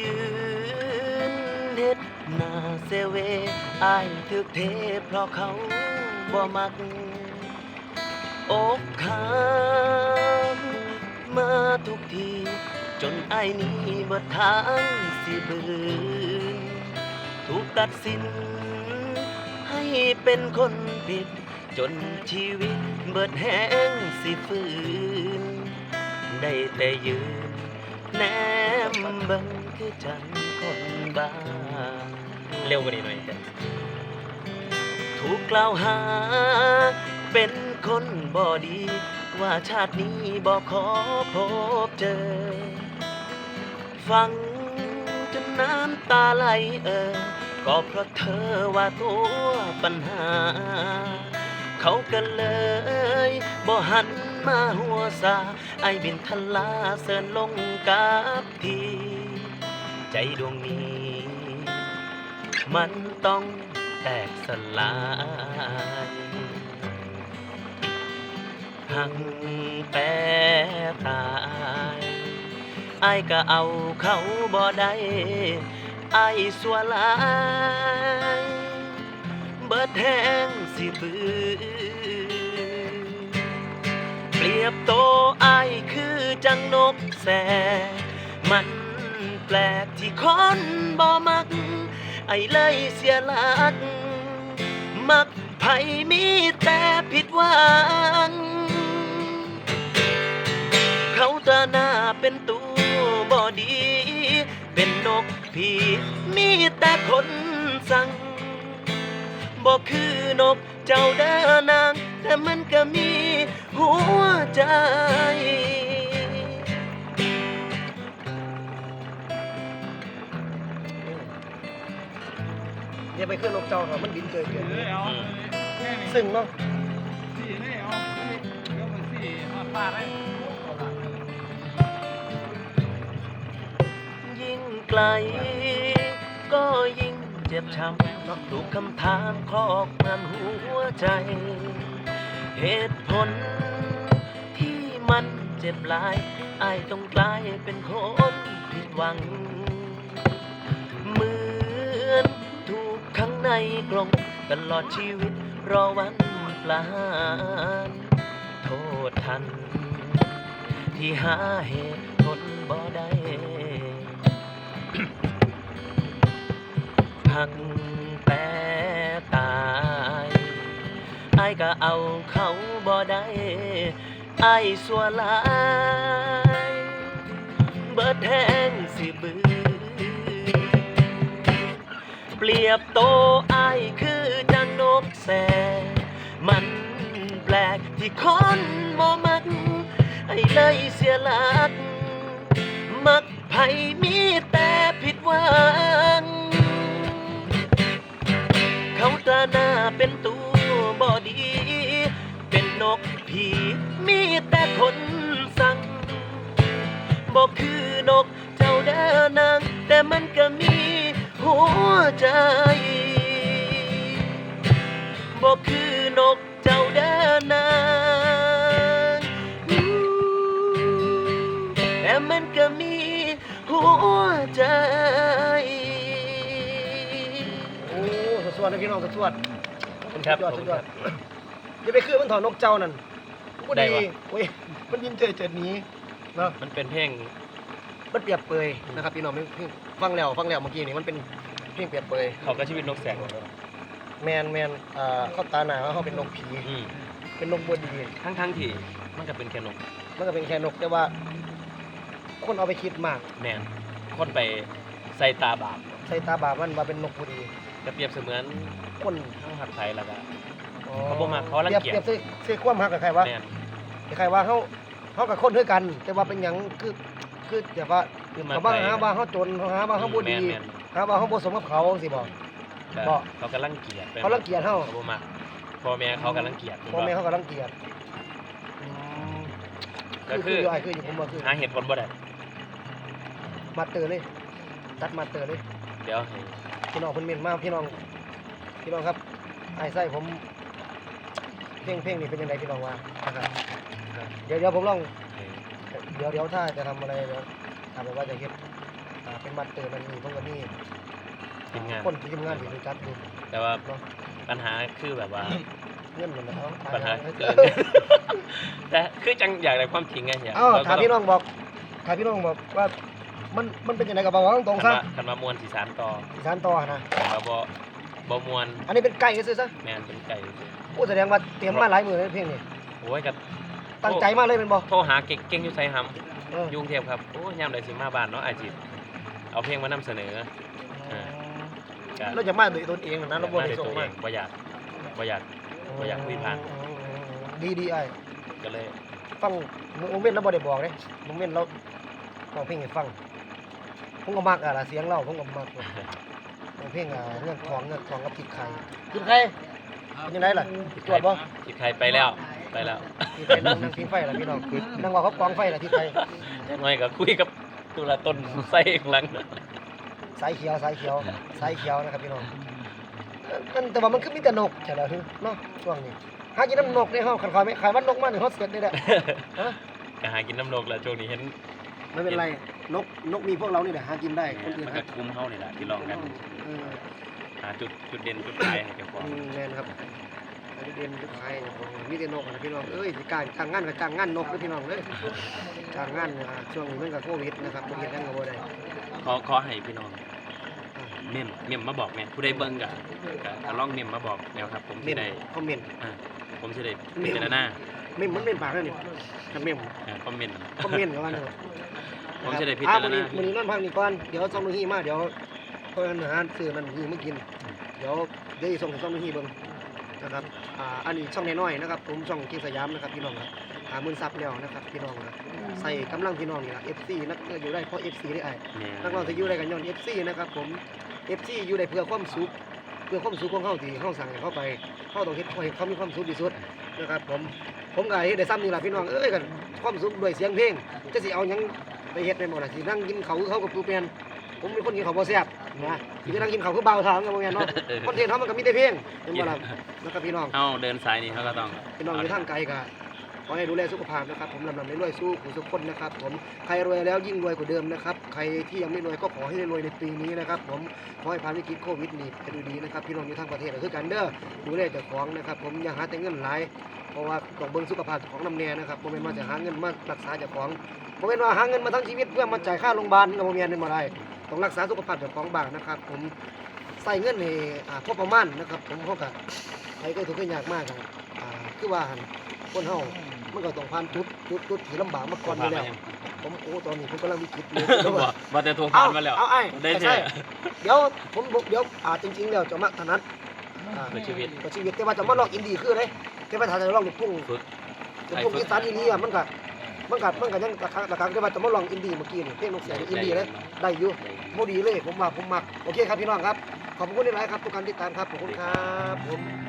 ยืนเฮ็ดหน้าเซเวอายถึกเทเพราะเขาบ่มักอกหักมาทุกที จนไอ้ายนี้บิดทางสิบืนถูกตัดสิน ให้เป็นคนผิด จนชีวิตเบิดแห้งสิฝืนได้แต่ยืนแนมบิ่ง คือจังคนบ้าเร็วกว่านี้หน่อยจ้ะถูกกล่าวหา เป็นคนบ่ดี ว่าชาตินี้บ่ขอพบเจอ ฟังจนน้ำตาไหลเออ ก็เพราะเธอว่าตัวปัญหา เขาก็เลยบ่หันมาหัวซาไอบินทลาเสินลงกับที ใจดวงนี้ มันต้องแตกสลาย หักแต่ตายไอ้ก็เอาเขาบ่ได้ไอ้สัวลาย เบิดแห้งสิบืนเปรียบโตไอ้คือจังนกแสมัน แปลกที่คนบ่มัก ไอ้เลยเสียหลัก มักไผมีแต่ผิดหวัง เขาตาหน้าเป็นตัวบอดี เป็นนกผีมีแต่คนสั่งบอกคือนกเจ้าเด้อนาง แต่มันก็มีหัวใจ อย่าไปขึ้นนกเจ้าครับมันบินเกินเกินเลยอาแค่นี้ซึ่งเนาะสี่เลยเอาเดี๋ยวมันสี่มาปาดได้ยิ่งไกล ก็ยิ่งเจ็บช้ำถูกคำถามครอบงำหัวใจ เหตุผล ที่มันเจ็บหลายไอายต้องกลายเป็นคนผิดหวังเหมือน ในกรงตลอดชีวิตรอวันปลาหาโทษทัน ที่หาเหตุผลบ่ได้หักแต่ตายไอ้ก็เอาเขาบ่ได้ไอ้สัวลาย เบิดแห้งสิบือ เปรียบโตไอคือจังนกแส มันแปลกที่คนบ่มัก ไอเลยเสียหลัก มักไผมีแต่ผิดหวัง เขาตาหน้าเป็นตัวบอดี เป็นนกผีมีแต่คนสั่งบอกคือนกเจ้าเด้อนางแต่มันก็มี หัวใจบอกคือนกเจ้าเด้อนางแต่มันก็มีหัวใจ โอ้สวดๆนะพี่น้องสวดขอบคุณครับสุดยอดขอบสุคุดณยคอรัดบอย่าไปคือมันถอนนกเจ้านั่นบ่ได้ดีวะ โอ้ยมันยินเจอเจิดหนี้เนาะมันเป็นเพลงมันเปรียบเปรยนะครับพี่น้องเพลงเพลง ฟังแล้วฟังแล้วเมื่อกี้นี่มันเป็นเพลงเปรียบเปรยเขาก็ชีวิตนกแสกแมนแมนอ่าเข้าตาหนาว่าเขาเป็นนกผี อืมเป็นนกบัวดี ทั้งทั้งๆที่มันก็เป็นแค่นกมันก็เป็นแค่นกแต่ว่า คนเอาไปคิดมากแมนคนไปใส่ตาบาปใส่ตาบาปมันว่าเป็นนกบัวดีจะเปรียบเสมือนคนทั้งหักไทยแล้วก็อ๋อเขาบ่มักเขารังเกียจเปรียบเปรียบเสียความหักกับใครวะแมนใครว่าเขาเขากับคนด้วยกัน แต่ว่าเป็นหยังคือคือแบบว่า คือมาเขาว่าไทยหาว่าเขาจนเขาหาว่าเขาบ่ดีแม่นแม่นหาว่าเขาบ่สมกับเขาสิบอกแต่บ่เขาก็รังเกียจเขารังเกียจเขาเขาบ่มักพ่อแม่เขาก็รังเกียจพ่อแม่เขาก็รังเกียจอืมก็คือคือคืออยู่ไอ้คืออยู่ผมว่าคือหาเหตุผลบ่ได้มาเตอร์เลย ตัดมาเตอร์เลย เดี๋ยวให้พี่น้องเพิ่นเมียนมาพี่น้อง พี่น้องครับไอ้ไส้ผม เพลงเพลงนี้เป็นยังไงพี่น้องว่านะครับเดี๋ยวเดี๋ยวผมลองให้เดี๋ยวเดี๋ยวถ้าจะทำอะไรเดี๋ยว ถามว่าจะเฮ็ดอ่าเป็นบัตรเตอร์มันมีเพราะว่านี่ทีมงาน คนที่ทำงานที่รู้จักอยู่แต่ว่าเนาะปัญหาคือแบบว่า เงินมันนะเอาปัญหาเอเกินแต่คือจังอยากได้ความจริงไงอยากเอ้าเราก็ถามพี่น้องบอกถามพี่น้องบอกว่ามันมันเป็นยังไงกับบอกตรงๆคัซะนว่าคันว่ามวนสีสานต่ออีสานต่อนะคันว่าบ่บ่มวนอันนี้เป็นไก่ซื้อซะแม่นเป็นไก่โอ้แสดงว่าเตรียมมาหลายมือเลยเพลงนี้โอ้ยกับตั้งใจมากเลยเป็นบ่โทรหาเก่งเก่งอยู่ไสห เออำยุ่งเทียบครับโอ้ยยามใดสิมาบ้านเนาะอาจิเอาเพลงมานำเสนอเออก็เราจะมาโดยตนเองนะเราบ่ได้ด้วยส่งตัวเอมางบ่อยากบ่อยาก บ่อยากคุยผ่าน ดีดีไอ้ก็เลยฟังโมเมนต์เราบ่ได้บอกเด้โมเมนต์เราร้องเพลงให้ฟังผมก็มักอะล่ะเสียงเราผมก็มักร้องเพลงอะเรื่องทองเรื่องทองกับผิดใครผิดใครเป็นยังไงล่ะตรวจบ่จิตใครไปแล้ว ไปแล้วผิดใครนั่งนั่งพิงไฟล่ะพี่น้องนั่งว่าเขากองไฟล่ะผิดใครจักหน่อยก็คุยกับตุลาต้นใส่ข้างหลังสายเขียวสายเขียวสายเขียวนะครับพี่น้องมันแต่ว่ามันคือมีแต่นกใช่แล้วเนาะช่วงนี้หากินน้ำนกในห้องขันขายไม่ขายมันนกมันนี่เขาเสร็จได้แหละฮะก็หากินน้ำนกแล้วช่วงนี้เห็นไม่เป็นไรนกนกมีพวกเรานี่แหละหากินได้คนอื่นมันหาก็คุ้มเฮานี่แหละที่ลองกันเออหาจุดจุดเด่นจุดขายให้เจ้าของอืมแม่นครับ อันนี้เรียนลูกชายมีแต่นกนะพี่น้อง เอ้ยสิการจ้างงานกับจ้างงานนกเลยพี่น้องเลยจ้างงานอ่าช่วงนี้มันก็โควิดนะครับบ่เฮ็ดหยังก็บ่ได้ขอขอให้พี่น้อง เมมเมมมาบอกแม่ผู้ใดเบิ่งก็ก็ก็ลองเมมมาบอกแนวครับ ผมเมสิมได้คอมเมนต์อ่าผมสิได้พิจารณาเมมมันเมมปากแล้วนี่คันเมมอ่าคอมเมนต์คอมเมนต์ก็ว่าเนอะผมจะได้พิอ่จารณามื้อนี้มื้อนี้นอนพักนี่ก่อน เดี๋ยวส่งมือฮีมา เดี๋ยวเพิ่นหาซื้อนั่นฮีมากิน เดี๋ยวเดี๋ยวสิส่งให้ส่งมือฮีเบิ่ง นะครับอ่าอันนี้ช่องน้อยๆนะครับผมช่องกิงสยามนะครับพี่น้องครับหาหมื่นซับแล้วนะครับพี่น้องครับใส่กำลังพี่น้องนี่ล่ะ FC นักอยู่ได้เพราะ FC ได้ไอ้แม่นักร้องที่อยู่ได้กันย้อน FC นะครับผม FC อยู่ได้เพื่อความสุขเพื่อความสุขของเฮาที่เฮาสั่งให้เขาไปเฮาต้องเฮ็ดให้เขามีความสุขที่สุดนะครับผมผมก็เฮ็ดได้ซ้ำนี่ล่ะพี่น้องเอ้ยกันความสุขด้วยเสียงเพลงจะสิเอาหยังไปเฮ็ดได้หมดล่ะสินั่งกินข้าวคือเขากับปูเปียนผมเป็นคนกินข้าวบ่แซ่บ นะสิไปนั่งกินข้าวคือเบาทางก็บ่แม่นเนาะคอนเทนต์เฮามันก็มีแต่เพลงเป็นบ่ล่ะนะครับพี่น้องเฮาเดินสายนี่เขาก็ต้องพี่น้องอยู่ทางไกลก็ขอให้ดูแลสุขภาพนะครับ ผมลำลำรวยๆสู้ผู้ทุกคนนะครับ ผมใครรวยแล้วยิ่งรวยกว่าเดิมนะครับ ใครที่ยังไม่รวยก็ขอให้ได้รวยในปีนี้นะครับ ผมขอให้ผ่านวิกฤตโควิดนี้ไปดูดีนะครับพี่น้องอยู่ทางประเทศก็คือกันเด้อดูแลเจ้าของนะครับ ผมอย่าหาแต่เงินหลายเพราะว่าต้องเบิ่งสุขภาพเจ้าของนำแน่นะครับบ่แม่นว่าจะหาเงินมารักษาเจ้าของบ่แม่นว่าหาเงินมาทั้งชีวิตเพื่อมาจ่ายค่าโรงพยาบาลก็บ่แม่นเป็นบ่ได้ ต้องรักษาสุขภาพเจ้าของบ้างนะครับ ผมใส่เงินให้อ่าพอประมาณนะครับ ผมเฮาก็ใครก็ถูกข์ยากมากครับอ่าคือว่าหั่นคนเฮามันก็ต้องผ่านจุดจุดจุดที่ลำบากมาก่อนอยู่แล้วผมโอ้ตอนนี้ผมกำลังวิกฤตอยู่บ่บ่แต่ทวงเอาผ่านมาแล้วเอาไอ้ได้ใช่แท้เดี๋ยวผมบอกเดี๋ยวอ่าจริงๆแล้วจะมาถนัดอ่าเพื่อชีวิตเพื่อชีวิตแต่ว่าจะมาลองอินดี้คืออะไรแต่ว่าถ้าจะลองลูกทุ่งฝึกลูกทุ่งอีสานอีหลีอะมันก็ มันกัดมันก็ยังระคักตะคักแต่ว่าจะมาลองอินดี้เมื่อกี้นี่เพลงนกเสียงอินดี้เลยได้อยู่โมดีเลยผมมาผมมักโอเคครับพี่น้องครับขอบคุณหลายครับทุกการติดตามครับขอบคุณครับผม